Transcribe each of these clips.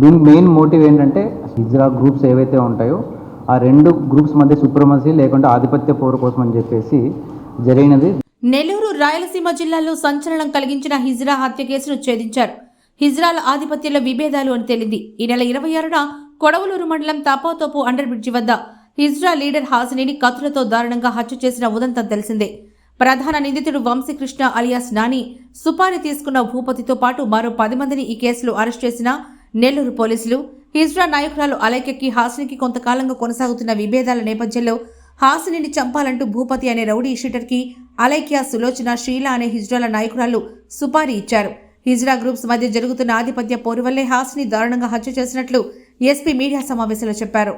దీనికి main motive ఏంటంటే hijra groups ఏవైతే ఉంటాయో ఆ రెండు గ్రూప్స్ మధ్య సుప్రమసీ లేకుంటే ఆధిపత్య పోరు కోసం అని చెప్పేసి జరిగినది. నెల్లూరు రాయలసీమ జిల్లాలో సంచలనం కలిగించిన హిజ్రా హత్య కేసును ఛేదించారు. హిజ్రాల ఆధిపత్యంలో విభేదాలు అని తేలింది. ఈ నెల ఇరవై ఆరున కొడవలూరు మండలం తాపాతోపు అండర్ బ్రిడ్జి వద్ద హిజ్రా లీడర్ హాసినిని కత్తులతో దారుణంగా హత్య చేసిన ఉదంతం తెలిసిందే. ప్రధాన నిందితుడు వంశీకృష్ణ అలియాస్ నాని సుపారి తీసుకున్న భూపతితో పాటు మరో పది మందిని ఈ కేసులో అరెస్ట్ చేసిన నెల్లూరు పోలీసులు హిజ్రా నాయకురాలు అలైకెక్కి హాసినికి కొంతకాలంగా కొనసాగుతున్న విభేదాల నేపథ్యంలో హాసినిని చంపాలంటూ భూపతి అనే రౌడీ షీటర్కి అలైక్య సులోచన శ్రీల అనే హిజ్రాల నాయకురాలు సుపారీ ఇచ్చారు. హిజ్రా గ్రూప్స్ మధ్య జరుగుతున్న ఆధిపత్య పోరు వల్లే హాసిని దారుణంగా హత్య చేసినట్లు ఎస్పీ మీడియా సమావేశంలో చెప్పారు.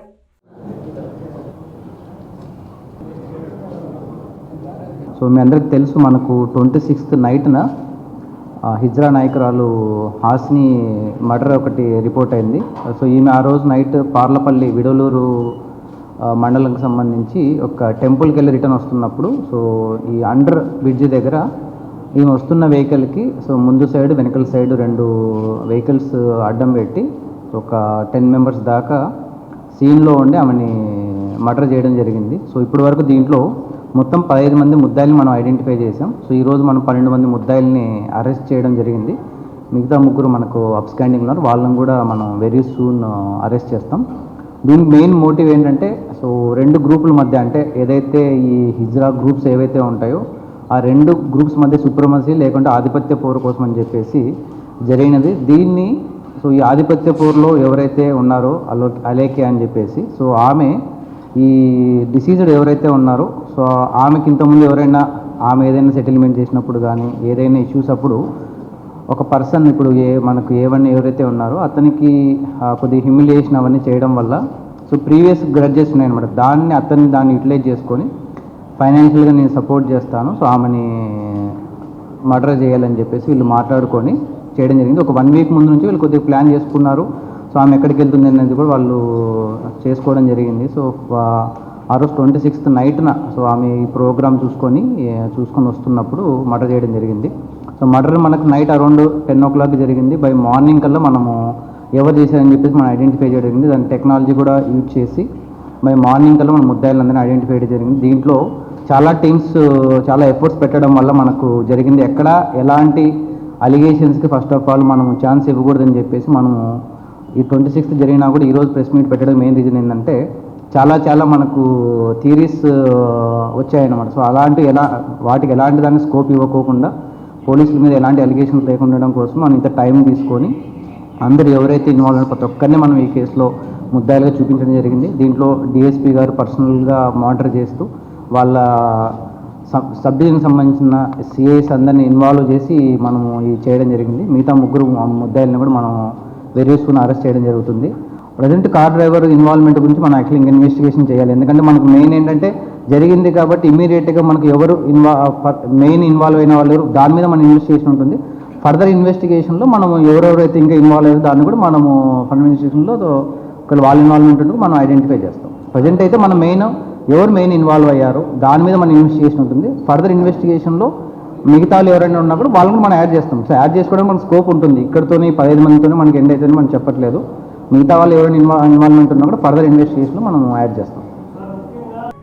సో మీ అందరికి తెలుసు మనకు ట్వంటీ సిక్స్త్ నైట్న హిజ్రా నాయకురాలు హాస్ని మర్డర్ ఒకటి రిపోర్ట్ అయింది. సో ఈమె ఆ రోజు నైట్ పార్లపల్లి విడలూరు మండలంకి సంబంధించి ఒక టెంపుల్కి వెళ్ళి రిటర్న్ వస్తున్నప్పుడు సో ఈ అండర్ బ్రిడ్జ్ దగ్గర ఈమె వస్తున్న వెహికల్కి సో ముందు సైడ్ వెనకల సైడ్ రెండు వెహికల్స్ అడ్డం పెట్టి ఒక టెన్ మెంబర్స్ దాకా సీన్లో ఉండి ఆమెని మర్డర్ చేయడం జరిగింది. సో ఇప్పటి వరకు దీంట్లో మొత్తం పదహైదు మంది ముద్దాయిల్ని మనం ఐడెంటిఫై చేసాం సో ఈరోజు మనం పన్నెండు మంది ముద్దాయిల్ని అరెస్ట్ చేయడం జరిగింది. మిగతా ముగ్గురు మనకు అప్స్టాండింగ్ ఉన్నారు. వాళ్ళని కూడా మనం వెరీ సూన్ అరెస్ట్ చేస్తాం. దీనికి మెయిన్ మోటివ్ ఏంటంటే సో రెండు గ్రూపుల మధ్య అంటే ఏదైతే ఈ హిజ్రా గ్రూప్స్ ఏవైతే ఉంటాయో ఆ రెండు గ్రూప్స్ మధ్య సుప్రమసీ లేకుంటే ఆధిపత్య పోరు కోసం అని చెప్పేసి జరిగినది. దీన్ని సో ఈ ఆధిపత్య పోరులో ఎవరైతే ఉన్నారో అలో అలేకే అని చెప్పేసి సో ఆమె ఈ డిసీజ్డ్ ఎవరైతే ఉన్నారో సో ఆమెకి ఇంతకుముందు ఎవరైనా ఆమె ఏదైనా సెటిల్మెంట్ చేసినప్పుడు కానీ ఏదైనా ఇష్యూస్ అప్పుడు ఒక పర్సన్ ఇప్పుడు ఏ మనకు ఏవన్నీ ఎవరైతే ఉన్నారో అతనికి కొద్దిగా హ్యూమిలియేషన్ అవన్నీ చేయడం వల్ల సో ప్రీవియస్ గ్రడ్జెస్ ఉన్నాయన్నమాట. దాన్ని అతన్ని దాన్ని యూటిలైజ్ చేసుకొని ఫైనాన్షియల్గా నేను సపోర్ట్ చేస్తాను సో ఆమెని మర్డర్ చేయాలని చెప్పేసి వీళ్ళు మాట్లాడుకొని చేయడం జరిగింది. ఒక వన్ వీక్ ముందు నుంచి వీళ్ళు కొద్దిగా ప్లాన్ చేసుకున్నారు. సో ఆమె ఎక్కడికి వెళ్తుంది అనేది కూడా వాళ్ళు చేసుకోవడం జరిగింది. సో ఆ- రోజు ట్వంటీ సిక్స్త్ నైట్న సో ఆమె ఈ ప్రోగ్రామ్ చూసుకొని చూసుకొని వస్తున్నప్పుడు మర్డర్ చేయడం జరిగింది. సో మర్డర్ మనకు night around ten o'clock జరిగింది. బై మార్నింగ్ కల్లా మనము ఎవరు చేశారని చెప్పేసి మనం ఐడెంటిఫై చేయడం జరిగింది. దాని టెక్నాలజీ కూడా యూజ్ చేసి బై మార్నింగ్ కల్లా మన ముద్దాయిలందరినీ ఐడెంటిఫై చేయడం జరిగింది. దీంట్లో చాలా టీమ్స్ చాలా ఎఫర్ట్స్ పెట్టడం వల్ల మనకు జరిగింది. ఎక్కడ ఎలాంటి అలిగేషన్స్కి ఫస్ట్ ఆఫ్ ఆల్ మనం ఛాన్స్ ఇవ్వకూడదని చెప్పేసి మనము ఈ ట్వంటీ సిక్స్త్ జరిగినా కూడా ఈరోజు ప్రెస్ మీట్ పెట్టడం మెయిన్ రీజన్ ఏంటంటే చాలా చాలా మనకు థీరీస్ వచ్చాయన్నమాట. సో అలాంటి ఎలా వాటికి ఎలాంటి దాన్ని స్కోప్ ఇవ్వకోకుండా పోలీసుల మీద ఎలాంటి అలిగేషన్స్ లేకుండా ఉండడం కోసం మనం ఇంత టైం తీసుకొని అందరు ఎవరైతే ఇన్వాల్వ్ అయిన ప్రతి ఒక్కరిని మనం ఈ కేసులో ముద్దాయిలుగా చూపించడం జరిగింది. దీంట్లో డిఎస్పీ గారు పర్సనల్గా మానిటర్ చేస్తూ వాళ్ళ సబ్ డివిజన్కి సంబంధించిన సిఐస్ అందరిని ఇన్వాల్వ్ చేసి మనము ఇది చేయడం జరిగింది. మిగతా ముగ్గురు ముద్దాయిల్ని కూడా మనం వెరీ అరెస్ట్ చేయడం జరుగుతుంది. ప్రజెంట్ కార్ డ్రైవర్ ఇన్వాల్వ్మెంట్ గురించి మనం యాక్చువల్లీ ఇన్వెస్టిగేషన్ చేయాలి. ఎందుకంటే మనకు మెయిన్ ఏంటంటే జరిగింది కాబట్టి ఇమీడియట్గా మనకు ఎవరు ఇన్వా మెయిన్ ఇన్వాల్వ్ అయిన వాళ్ళు దాని మీద మన ఇన్వెస్టిగేషన్ ఉంటుంది. ఫర్దర్ ఇన్వెస్టిగేషన్లో మనం ఎవరెవరైతే ఇంకా ఇన్వాల్వ్ అయ్యారో దాన్ని కూడా మనము ఫండ్ ఇన్వెస్టిగేషన్లో ఒకవేళ వాళ్ళ ఇన్వాల్వ్మెంట్ ఉంటుంది మనం ఐడెంటిఫై చేస్తాం. ప్రజెంట్ అయితే మన మెయిన్ ఎవరు మెయిన్ ఇన్వాల్వ్ అయ్యారు దాని మీద మన ఇన్వెస్టిగేషన్ ఉంటుంది. ఫర్దర్ ఇన్వెస్టిగేషన్లో మిగతా ఎవరైనా ఉన్నప్పుడు వాళ్ళని కూడా మనం యాడ్ చేస్తాం. సో యాడ్ చేసుకోవడానికి మనకు స్కోప్ ఉంటుంది. ఇక్కడతోనే పదిహేను మందితోనే మనకి ఎండ్ అవుతుందని మనం చెప్పట్లేదు. మిగతా వాళ్ళు ఎవరైనా ఇన్వాల్వ్ ఇన్వాల్వ్మెంట్ ఉన్నా కూడా ఫర్దర్ ఇన్వెస్టిగేషన్లో మనం యాడ్ చేస్తాం.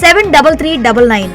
seven double three double nine